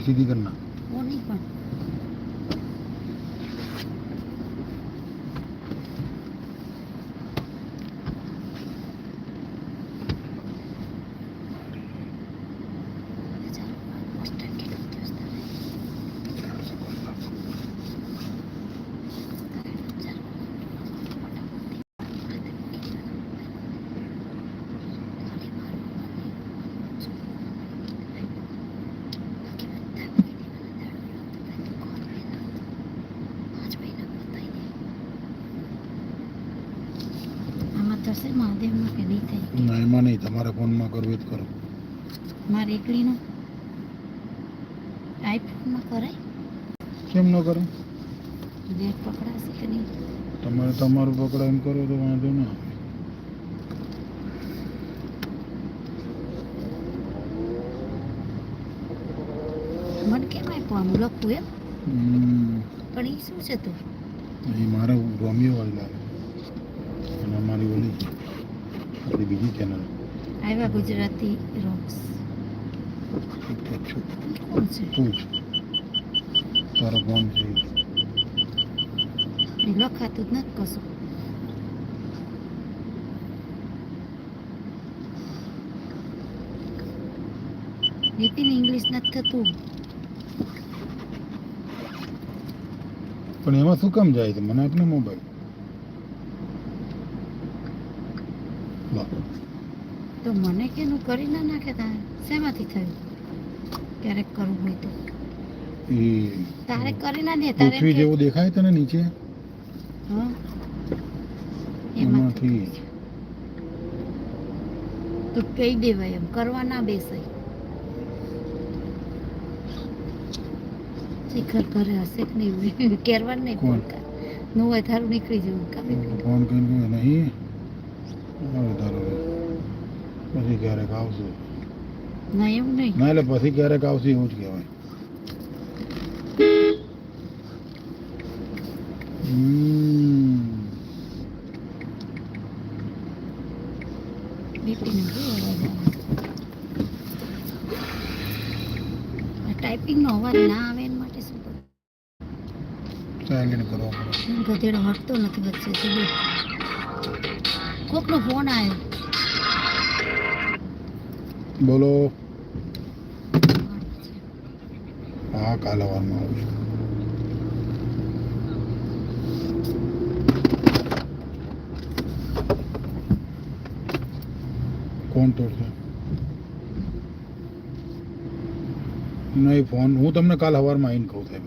सीधी करना। થશે મહાદેવમાં કે નહીં થાય ના એમાં નહીં. તમારે ફોનમાં કરવું જ કરો. મારે એકલીનું? આઈફોનમાં કરાય? કેમ ન કરો? નેટ પકડાશે કે નહીં? તમારે તમારું પકડા એમ કરો તો વાંધો ના મને કેમ આપ્યું આમ? એમ? પણ એ શું છે તું? એ મારે રોમિયો વાળી લાગે અમારી ઓલી આપણી બીજી ચેનલ આવ્યા ગુજરાતી રોક્સ કોણ છે? તું તારો ફોન છે. એ લખાતું જ નથી કશું. નીતિન ઇંગ્લિશ નથી થતું. પણ એમાં શું કામ જાય છે? મને આપને મોબાઈલ તો મને કેનું કરી ના નાખે તારે શેમાંથી થયું? ક્યારેક કરવું હોય તો. તારે કરી ના દે તારે પૃથ્વી જેવું દેખાય તને નીચે? હા. એમાંથી. તો કહી દેવાય એમ કરવા ના બેસાય. શિખર ઘરે હશે કે નહીં? કેરવા નહીં ફોનનું હોય તારું નીકળી જવું. ફોન કરીને નહીં. પછી ક્યારેક આવશું ના એવું નહીં ના એટલે પછી ક્યારેક આવશે એવું જ કહેવાય હમ. બીપીનો કેવો અવાજ આવે આ ટાઈપિંગનો અવાજ ના આવે એના માટે શું કરું સાયલેન્ટ કરવા પડે ગધેડો હટતો નથી વચ્ચે તો કોકનો ફોન આવ્યો બોલો. હા કાલે વારમાં આવું કોણ તોડશે નહીં ફોન. હું તમને કાલ સવારમાં આવીને કહું સાહેબ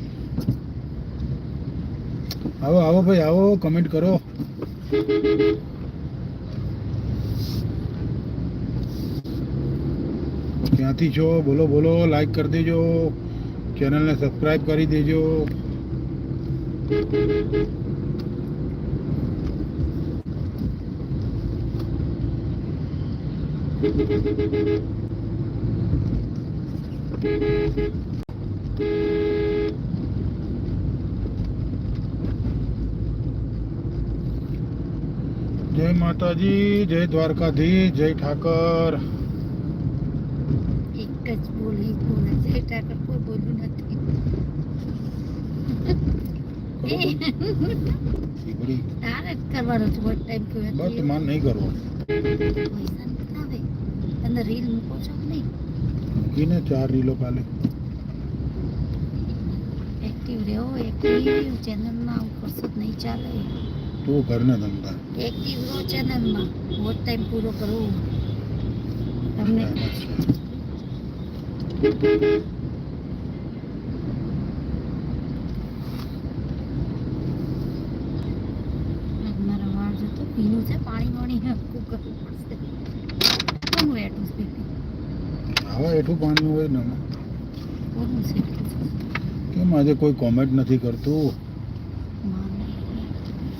આવો આવો ભાઈ, આવો કમેન્ટ કરો. ક્યાંથી છો બોલો બોલો લાઈક કરી દેજો. ચેનલને સબસ્ક્રાઈબ કરી દેજો. જય માતાજી જય દ્વારકાધી જય ઠાકર. એક જ બોલે બોલે જય ઠાકર કોઈ બોલ્યું નથી. તારે જ કરવાનો છે વોટ ટાઈમ કહ્યું બસ માન નહીં કરવો પૈસા નથી આવે. અંદર રીલ મૂકો છો કે નહીં? મૂકીને ચાર રીલો કાલે એક્ટિવ રહો એક્ટિવ ચેનલમાં આવું કરશો નહીં ચાલે. તું ઘરના ધંધા. એક્ટિવ રહો ચેનલમાં વોટ ટાઈમ પૂરો કરો. તમને છે મારા વાળ જતો પીનું છે પાણી વાણી હરખું કરવું પડશે. કોનું એટું છે આવા એઠું પાણી હોય ને. કોનું છે કેમ આજે કોઈ કોમેન્ટ નથી કરતું?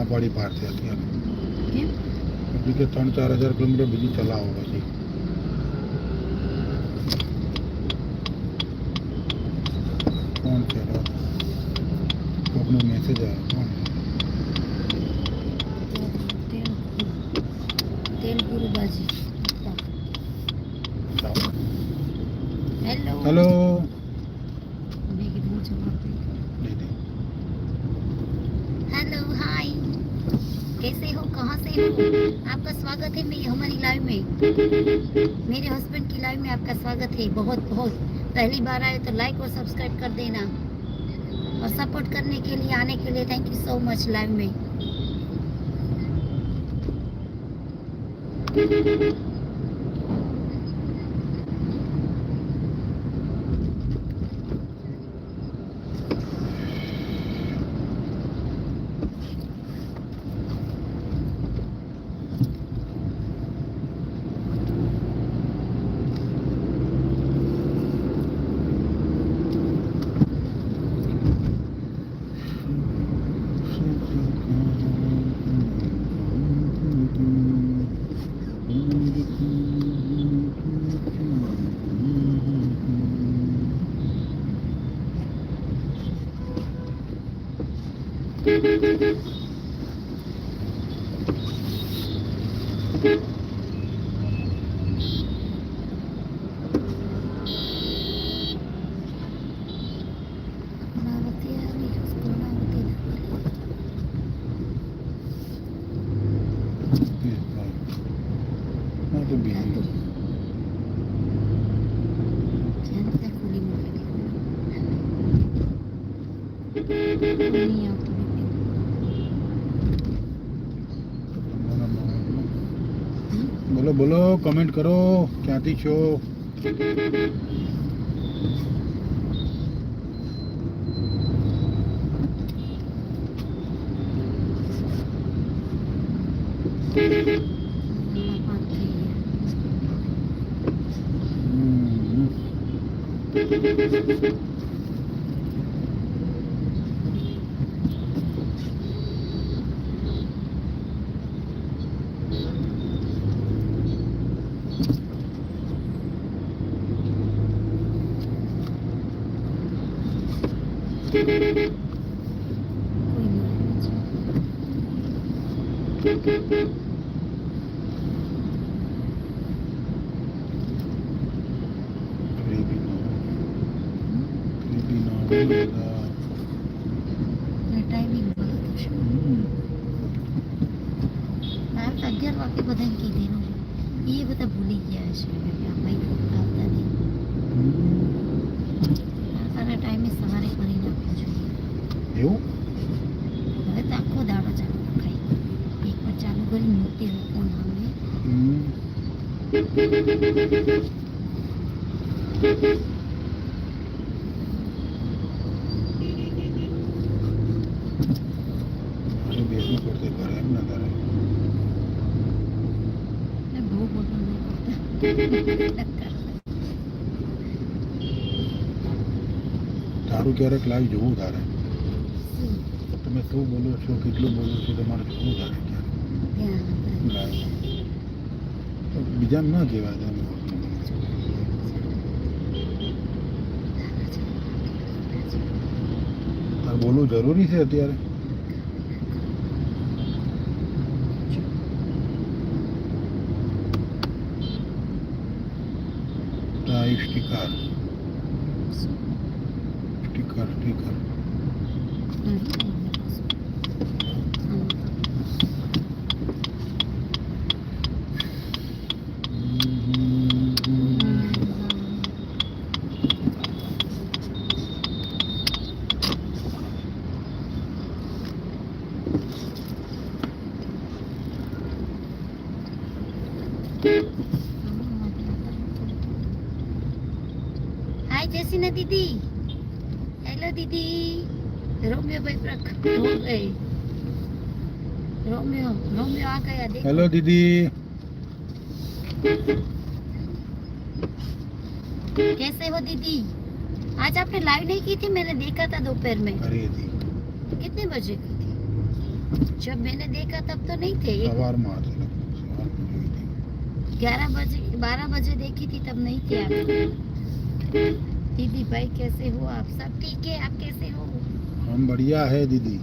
ના પાડી પાડશે અત્યારે એટલે કે ત્રણ ચાર હજાર કિલોમીટર બીજી ચલાવો પછી કોણ છે રો? કોકનો મેસેજ આવ્યો કોણ તેલગુરુબાજી ચાલો. स्वागत है मेरी हमारी लाइव में। मेरे हस्बैंड की लाइव में आपका स्वागत है। बहुत बहुत। पहली बार आए तो लाइक और सब्सक्राइब कर देना। और सपोर्ट करने के लिए, आने के लिए thank you so much live में। Thank you. કમેન્ટ કરો ક્યાંથી છો હમણાં પાંચ બોલો તો મારે તો અગિયાર વાગે બધાને કીધેલું એ બધા ભૂલી ગયા છે ભાઈ આવતા નહીં. તારા ટાઈમે સવારે કરી નાખવું જોઈએ એવું? હવે તો આખો દાડો ચાલુ રખાય. એક વાર ચાલુ કરી મૂકી ફોન સામે હમ. મારે બેસવું પડશે ઘરે એમ ને તારે ને બહુ મોટું નહીં કરતા તારું ક્યારેક લાઈવ જોવું તારે. તમે શું બોલો છો કેટલું બોલો છો તમારે જોવું તારે ક્યારેક. બીજાને ના કહેવાય તમે. બોલવું જરૂરી છે અત્યારે? ટ્રાય સ્ટીકર हेलो दीदी eh. ah, कैसे हो दीदी आज आपने लाइव नहीं की थी मैंने देखा था दोपहर में। अरे दी कितने बजे की थी? जब मैंने देखा तब तो नहीं थे। ग्यारह बजे बारह बजे देखी थी तब नहीं थे दीदी भाई कैसे हो आप? सब ठीक है? आप कैसे हो? हम बढ़िया है दीदी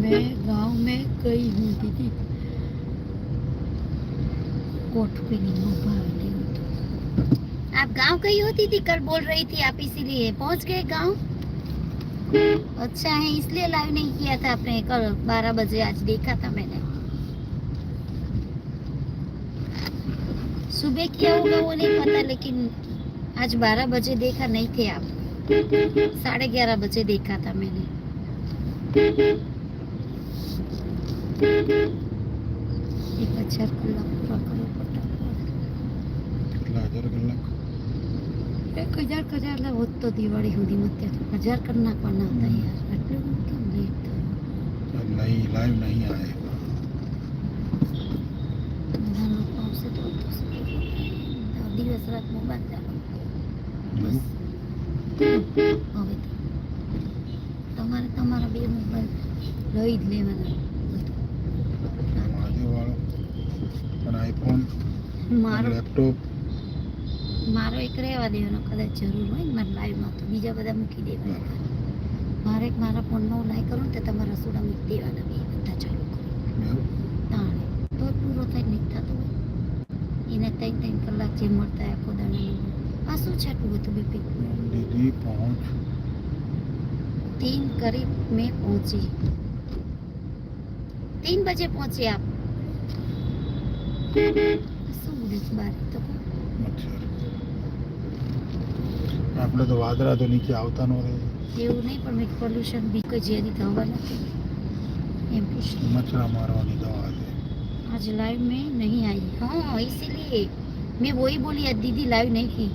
मैं गाँव में गई हूँ दीदी कोट पे नहीं हो पा रही हूँ तो। आप कहती थी, कल बोल रही थी आप इसीलिए पहुँच गए गाँव। अच्छा है, इसलिए लाइव नहीं किया था आपने, कल 12 बजे आज देखा था मैंने। सुबह किया होगा वो नहीं पता, लेकिन आज 12 बजे देखा नहीं थे आप। साढ़े ग्यारह बजे देखा था मैंने। एक अच्छा खुला पूरा करो फटाफट कितना हज़ार कलाक એક હજાર કજાર હોત તો દિવાળી સુધીમાં ત્યાં હજાર કરી નાખવાના હતા યાર. બધું કેમ લેટ થયું? નહીં લાઈવ નહીં આવે. દિવસ રાત મોબાઈલ ચાલો. બસ. હવે તમારે તમારા બે મોબાઈલ લઈ જ લેવાના. પણ આઈફોન મારો લેપટોપ એક રહેવા દેવાનો કદાચ જરૂર હોય ને મારા લાઈવમાં તો બીજા બધા મૂકી દેવાના. મારે મારા ફોનમાં હું લાઈ કરું ને તમારા રસોડા મૂકી દેવાના બે બધા ચાલુ કરું. તો પૂરો થઈ નીકળતા તો એને ત્રણ ત્રણ કલાક જે મળતા આખો દાણા આ શું છે આટલું બધું બીપી દીદી પહોંચ. તીન કરીબ મેં પહોંચી. ત્રણ બજે પહોંચી આપ. શું બોલે બારે? આપણે તો વાદળા તો નીચે આવતા ન રહે એવું નહીં પણ મેં પોલ્યુશન બી કોઈ ઝેરી થવા નથી એમ પૂછ મચ્છરા મારવાની દવા છે आज लाइव में नहीं आई हाँ इसीलिए मैं वही बोली आज दीदी लाइव नहीं की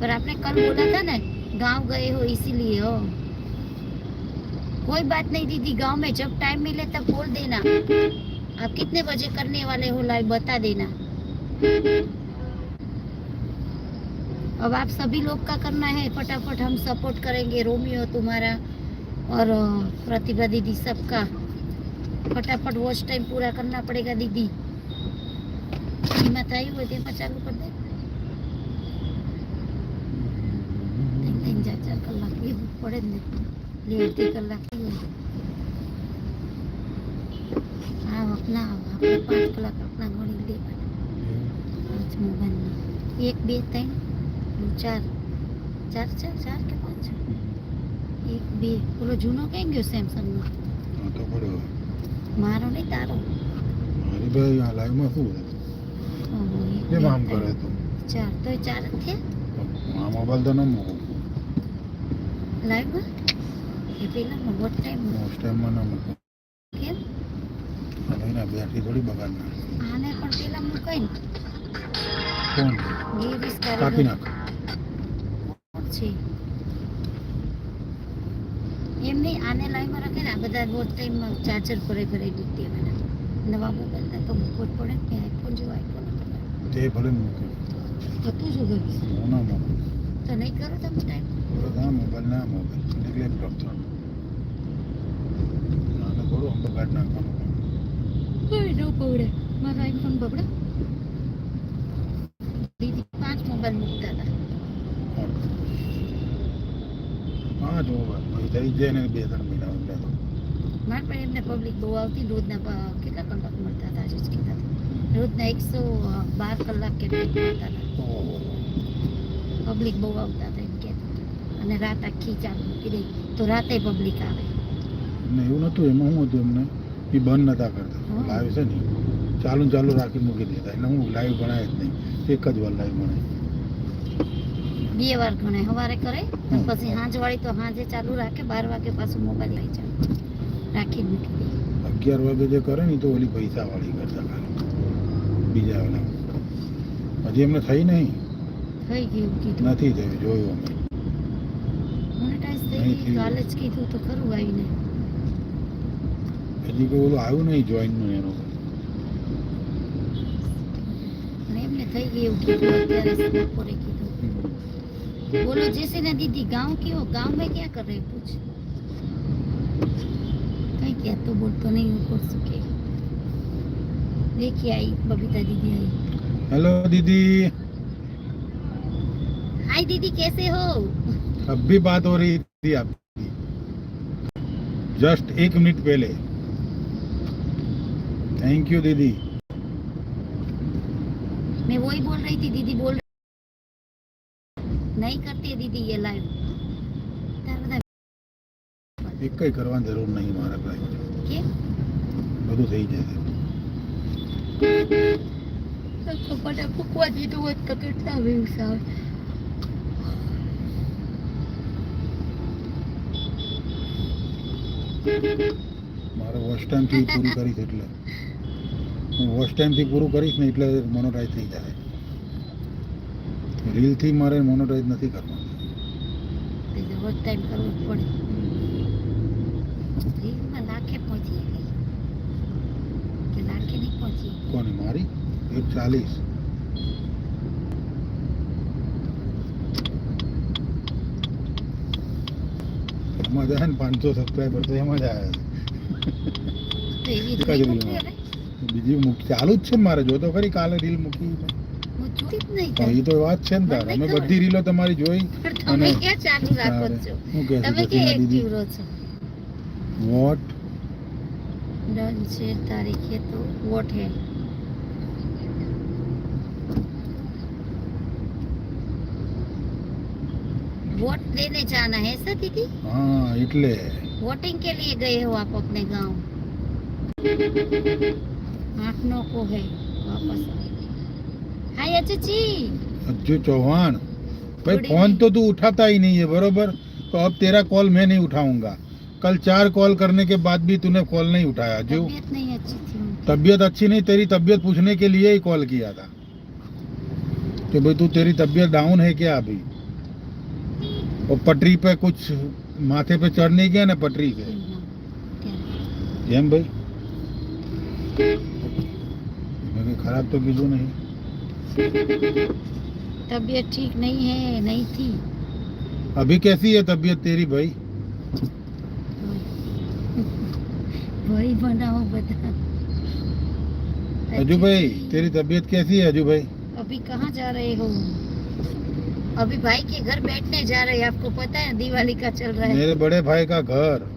पर आपने कल बोला था ना गांव गए हो इसीलिए हो कोई बात नहीं दीदी गांव में जब टाइम मिले तब बोल देना आप कितने बजे करने वाले हो लाइव बता देना अब आप सभी लोग का करना है फटाफट हम सपोर्ट करेंगे रोमियो तुम्हारा और अ, प्रतिभा दीदी सबका फटाफट वॉच टाइम पूरा करना पड़ेगा दीदी હિંમત આવી હોય તેમાં ચાલુ કરી દે ત્રણ ત્રણ ચાર ચાર કલાક એવું પડે જ ને બે અડધી કલાક થઈ હોય આ આપના આપણે પાંચ કલાક આપના ગણી દેવાના પાંચ મોબાઈલના એક બે ત્રણ પેલું ચાર ચાર ચાર ચાર કે પાંચ? એક બે. પેલો જૂનો કઈ ગયો સેમસંગનો તો પડ્યો. મારો નહીં તારો. મારી ભાઈ આ લાઈવમાં શું છે ઓહો, એક, કેમ બે, આમ કરે ત્રણ, ચાર તો એ ચાર જ થયા આ મોબાઈલ તો ન મૂકું. લાઈવમાં એ પેલા વોટ ટાઈમ મોસ્ટ ટાઈમમાં ન મૂકું. કેમ? અને બેટરી થોડી બગાડના આને પણ પેલા મૂકાય ને. કોણ? કાપી નાખ. છે. એમ નહીં આને લાઈનમાં રાખે ને આ બધા રોજ ટાઈમમાં ચાર્જર ભરે ભરે દીધી નવા મોબાઈલ તો મૂકવો પડે ને કે આઈફોન જેવો આઈફોન તે ભલે મૂકે. તો શું મૂકું તો નહીં કરો તમે ટાઈમ. ના મોબાઈલ ના મોબાઈલ એટલે લેપટોપ ત્રણ ના કાઢી નાખવાનું. કોઈ ન પવડે મારો આઈફોન બગડે દીદી પાંચ મોબાઈલ મૂકતા હતા કોણ? પાંચ હું થઈ જાય ને બે ત્રણ મહિના એટલે તો મારા પણ એમને પબ્લિક બહુ આવતી રોજના કેટલા કલાક મળતા હતા જ કીધા હતા રોજના એકસો બાર કલાક કે મળતા હતા. પબ્લિક બહુ આવતા હતા એમ કહેતા અને રાત આખી ચાલુ મૂકી દઈ તો રાતે પબ્લિક આવે. ને એવું નતું એમાં શું હતું એમને? એ બંધ નતા કરતા. હા. લાઈવ છે ને. ચાલુ ચાલુ રાખી મૂકી દેતા. એટલે હું લાઈવ ભણાય જ નહીં. એક જ વાર લાઈવ ગણાય બે વાર ગણે સવારે કરે પછી સાંજ વાળી તો સાંજે ચાલુ રાખે બાર વાગે પાછું મોબાઈલ લઈ જાય. રાખી મૂકી દે. અગિયાર વાગે જે કરે ને તો ઓલી પૈસા વાળી કરતા બીજા હજી એમને થઈ નહીં? થઈ ગયું નથી થયું જોયું અમે. મોનેટાઈઝ કીધું તો ખરું આવીને. હજી કોઈ ઓલું આવ્યું નહીં જોઈનનું એનું? એમને થઈ ગયું કીધું અત્યારે બપોરે કીધું. बोलो जैसे ना दीदी गाँव की हो गाँव में क्या कर रहे हैं? पूछ। कहीं क्या तो बोल तो नहीं हो कर सके। देखिए आई बबीता दीदी आई। हेलो दीदी। हाय दीदी कैसे हो? अब भी बात हो रही थी आपकी। जस्ट एक मिनट पहले। थैंक यू दीदी। मैं वही बोल रही थी दीदी बोल નહીં કરતી દીદી એ લાઈવ એક કઈ કરવાની જરૂર નહીં મારે ભાઈ કે બધું થઈ જશે કપડા ફૂકવા દીધું હોત તો કેટલા વ્યૂઝ આવે મારો વોશ ટાઈમથી પૂરું કરીશ એટલે હું વોશ ટાઈમથી પૂરું કરીશ ને એટલે મોનોટાઈઝ થઈ જાય રીલથી મારે મોનોટાઈઝ નથી કરવાનું એટલે રોજ ટાઈમ કરવો જ પડે રીલમાં લાખે પહોંચી ગઈ કે લાખે નહીં પહોંચી કોની મારી એક ચાલીસ એમાં જાય ને પાંચસો સબસ્ક્રાઈબર તો એમાં જ આવે તો એવી એક જ રીલ રીલમાં. મૂકી હવે? બીજી મૂક ચાલુ જ છે ને મારે જો તો ખરી કાલે રીલ મૂકી છે. હું જોતી જ નહીં હા, એ તો વાત છે ને તાર મને અમે ખબર. બધી રીલો તમારી જોઈ પણ તમે અને- ક્યાં ચાલુ રાખો તારે. છો હું કહે તમે છે કે દીદી એક્ટિવ રહો છો વોટ डन से तारीख है तो वोट है वोट देने जाना है ऐसा दीदी હા એટલે वोटिंग के लिए गए हो आप अपने गांव आठ नौ को है वापस हाय अचाची अज्जू चौहान भाई Good फोन evening. तो तू उठाता ही नहीं है बरोबर तो अब तेरा कॉल मैं नहीं उठाऊंगा कल चार कॉल करने के बाद भी तूने कॉल नहीं उठाया अज्जू तबीयत नहीं अच्छी थी उनकी। तबीयत अच्छी नहीं तेरी तबीयत पूछने के लिए ही कॉल किया था कि भाई तू तेरी तबीयत डाउन है क्या अभी और पटरी पे कुछ माथे पे चढ़ नहीं गया ना पटरी पे ત્યારે. જેમ ભાઈ મેં કઈ ખરાબ તો કીધું નહીં तबीयत ठीक नहीं है नहीं थी। अभी कैसी है तबीयत तेरी भाई? वही बनाओ बता। अजू भाई तेरी तबीयत कैसी है अजू भाई? अभी कहाँ जा रहे हो? अभी भाई के घर बैठने जा रहे हैं आपको पता है दिवाली का चल रहा है। मेरे बड़े भाई का घर।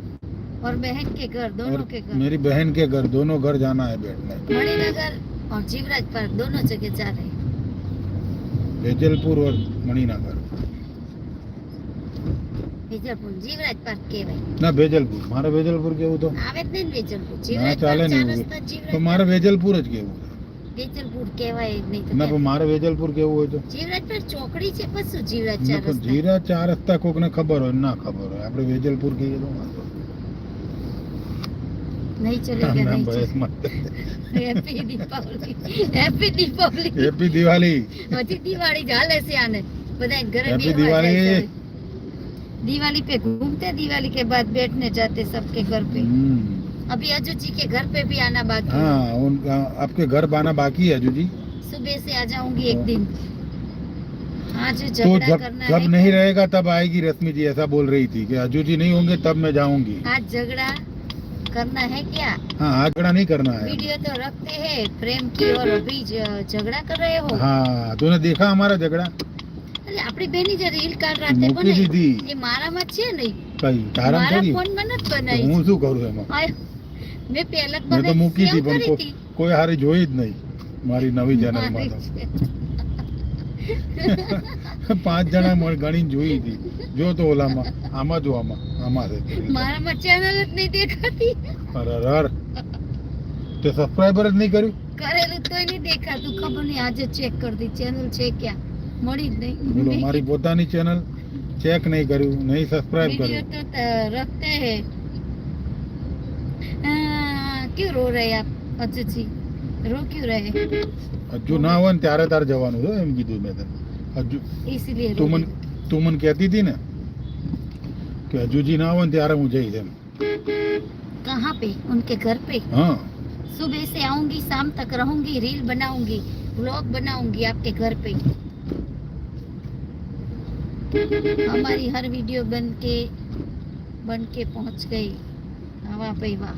और बहन के घर दोनों के घर। मेरी बहन के घर दोनों घर जाना है बैठने। मणिनगर और जीवराज पार्क दोनों जगह जा रहे हैं। વેજલપુર ઓર મણિનગર? જીવરાજ મારે વેજલપુર જ કેવું વેજલપુર ના મારે વેજલપુર કેવું હોય તો? જીવરાજ ચાર રસ્તા. જીવરાજ ને ખબર હોય ના ખબર હોય. આપણે વેજલપુર કહીએ તો नहीं चलेगा हाँ, नहीं happy Deepawali happy Deepawali happy Diwali Diwali गाल ऐसे आने। बताए घर हैप्पी दिवाली दिवाली पे घूमते दिवाली के बाद बैठने जाते सबके घर पे। हम्म। अभी अजू जी के घर पे भी आना बाकी हाँ। उन हाँ, आपके घर आना बाकी है अजू जी। सुबह से आ जाऊँगी एक तो- दिन। आज तो जब जब नहीं रहेगा तब आएगी रश्मि जी ऐसा बोल रही थी कि अजू जी नहीं होंगे तब मैं जाऊँगी। आज झगड़ा करना है क्या हाँ आगड़ा नहीं करना है वीडियो तो रखते हैं प्रेम की और अभी ज- झगड़ा कर रहे हो हाँ तूने देखा हमारा झगड़ा અરે આપણી બેની જે રીલ કાલ રાતે મૂકી બનાવી દીધી એ મારામાં છે નહીં કઈ તારા મારા થોડી ફોનમાં નથી તો બનાવી હું શું કરું એમાં આય, મેં પહેલા જ મેં તો બનાવી મૂકી save હતી પણ કરી કો- હતી. કોઈ હારી જોઈ જ નહીં મારી નવી ચેનલમાં મારી તો પાંચ જણા મળ- ગણીને જોઈ હતી જો તો ઓલામાં આમાં જો અમારે મારામાં ચેનલ જ નહીં દેખાતી. અરે રડ તે સબસ્ક્રાઇબર જ નહીં કર્યું? કરેલું તોય નહીં દેખાતું. ખબર નહીં આજે ચેક કરતી ચેનલ છે ક્યાં? મળી જ નહીં. બોલો મારી પોતાની ચેનલ ચેક નહીં કર્યું નહીં સબસ્ક્રાઇબ કર્યું. તો રખતે હે. ક્યું રો રહે આપ અજુજી રો ક્યું રહે? હજુ ના હોય ને ત્યારે તારે જવાનું એમ કીધું મેં તને. હજુ તું મને તું મને કહેતી હતી ને કે હજુજી ના હોય ને ત્યારે હું જઈશ એમ कहाँ पे उनके घर पे હા सुबह से आऊंगी शाम तक रहूंगी रील बनाऊंगी व्लॉग बनाऊंगी आपके घर पे हमारी हर वीडियो बन के बन के पहुंच गई हवा पे वाह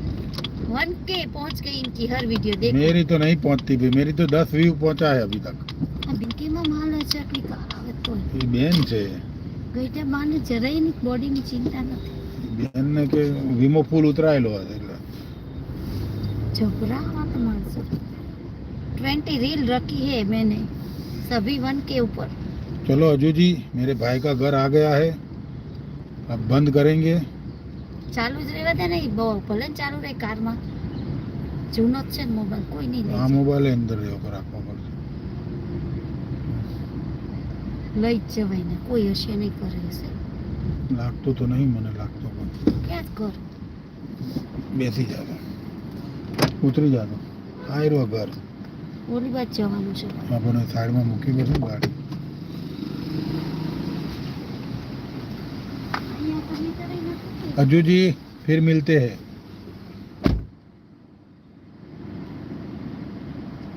वन के पहुंच गई इनकी हर वीडियो देखो मेरी तो नहीं पहुंचती भाई मेरी तो दस व्यू पहुंचा है अभी तक આ બિંકીમાં માલ છે આટલી કાર આવે તો એ બેન છે ગઈટા બાને જરાય ની બોડીની ચિંતા નથી બેન ને કે વીમો ફૂલ ઉતરાયેલો હશે એટલે जबरा मत मानसो ट्वेंटी रील रखी है मैंने सभी वन के ऊपर चलो अजू जी मेरे भाई का घर आ गया है अब बंद करेंगे ચાલુ જ રહેવા દે ને ઈ બહુ ભલે ને ચાલુ રહે કારમાં જૂનો જ છે ને મોબાઈલ કોઈ નહીં આ લઈ મોબાઈલ અંદર રહ્યો પર રાખવા પડશે લઈ જ જવાય ને કોઈ હશે નહીં કરે હશે લાગતું તો નહીં મને લાગતો પણ ક્યાં જ ઘર બેસી જાતો ઉતરી જાતો આ રહ્યો ઘર ઓલી બાદ જવાનું છે આપણને સાઈડમાં મૂકી દઈશું ગાડી અહીંયા તો નહીં કરે ને. अज्जू जी फिर मिलते हैं